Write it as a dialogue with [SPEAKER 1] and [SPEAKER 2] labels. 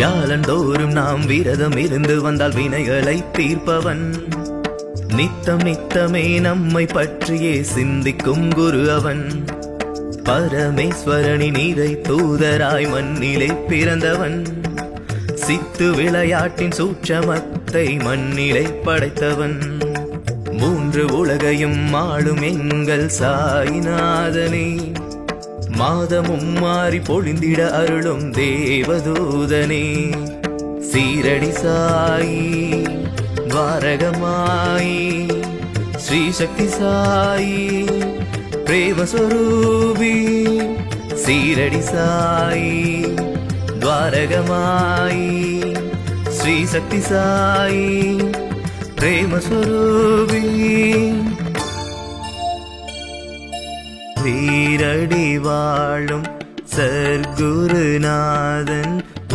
[SPEAKER 1] வியாழந்தோறும் நாம் விரதம் இருந்து வந்தால் வினைகளை தீர்ப்பவன். நித்தம் நித்தமே நம்மை பற்றியே சிந்திக்கும் குரு அவன். பரமேஸ்வரனின் நீரை தூதராய் மண்ணிலே பிறந்தவன். சித்து விளையாட்டின் சூட்சமத்தை மண்ணிலே படைத்தவன். மூன்று உலகையும் ஆளும் எங்கள் சாய்நாதனே. மாதமும் மாறி பொழிந்திட அருளும் தேவதூதனே. சீரடி சாயி வாரகமாயி ஸ்ரீசக்தி சாயி பிரேமஸ்வரூபி சீரடி சாயி துவாரகமாயி ஸ்ரீசக்தி சாயி பிரேமஸ்வரூபி வீரடி வாழும் சர்க்குருநாதன்